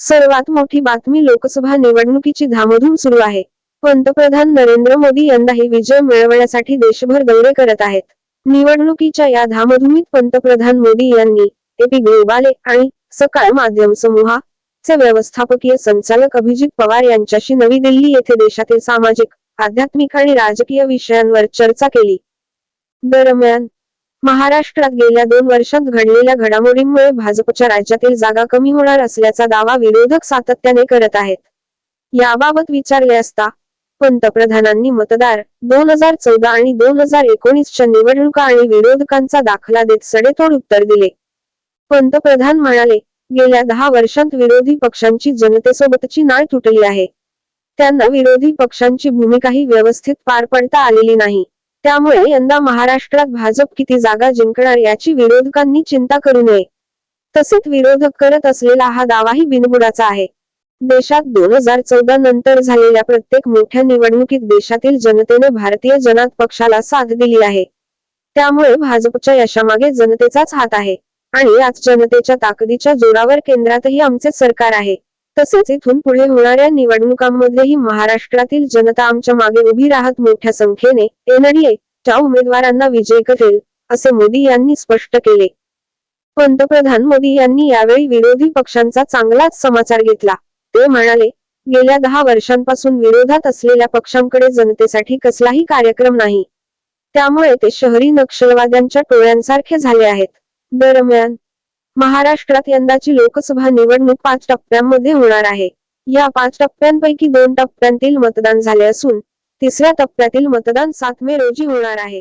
सर्वात मोठी बातमी लोकसभा निवडणुकीची धामधूम सुरू आहे. पंतप्रधान नरेंद्र मोदी यंदाही विजय मिळवण्यासाठी देशभर दौरे करत आहेत. निवडणुकीच्या या धामधुमीत पंतप्रधान मोदी यांनी एपी ग्लोबाले आणि सकाळ माध्यम समूहाचे व्यवस्थापकीय संचालक अभिजित पवार यांच्याशी नवी दिल्ली येथे देशातील सामाजिक आध्यात्मिक आणि राजकीय विषयांवर चर्चा केली. दरम्यान महाराष्ट्रात गेल्या दोन वर्षात घडलेल्या घडामोडींमुळे भाजपच्या राज्यातील जागा कमी होणार असल्याचा दावा विरोधक सातत्याने करत आहेत. याबाबत विचारले असता पंतप्रधानांनी मतदार दोन हजार चौदा आणि दोन हजार एकोणीसच्या निवडणुका आणि विरोधकांचा दाखला देत सडेतोड उत्तर दिले. पंतप्रधान म्हणाले गेल्या दहा वर्षांत विरोधी पक्षांची जनतेसोबतची नाळ तुटली आहे. त्यांना विरोधी पक्षांची भूमिकाही व्यवस्थित पार पडता आलेली नाही. त्यामुळे यंदा महाराष्ट्रात भाजप किती जागा जिंकणार याची विरोधकांनी चिंता करू नये. तसेच विरोधक करत असलेला हा दावाही बिनबुडाचा आहे. देशात दोन हजार चौदा नंतर झालेल्या प्रत्येक मोठ्या निवडणुकीत देशातील जनतेने भारतीय जनात पक्षाला साथ दिली आहे. त्यामुळे भाजपच्या यशामागे जनतेचाच हात आहे. आणि आज जनतेच्या ताकदीच्या जोरावर केंद्रातही आमचे सरकार आहे. तसेच इथून पुढे होणाऱ्या निवडणुकांमध्येही महाराष्ट्रातील जनता आमच्या मागे उभी राहत मोठ्या संख्येने एनडीए च्या उमेदवारांना विजय करेल असे मोदी यांनी स्पष्ट केले. पंतप्रधान मोदी यांनी यावेळी विरोधी पक्षांचा चांगलाच समाचार घेतला. ते म्हणाले गेल्या दहा वर्षांपासून विरोधात असलेल्या पक्षांकडे जनतेसाठी कसलाही कार्यक्रम नाही. त्यामुळे ते शहरी नक्षलवाद्यांच्या टोळ्यांसारखे झाले आहेत. दरम्यान महाराष्ट्रात यंदाची लोकसभा निवडणूक पाच टप्प्यांमध्ये होणार आहे. या पाच टप्प्यांपैकी दोन टप्प्यांतील मतदान झाले असून तिसऱ्या टप्प्यातील मतदान सात मे रोजी होणार आहे.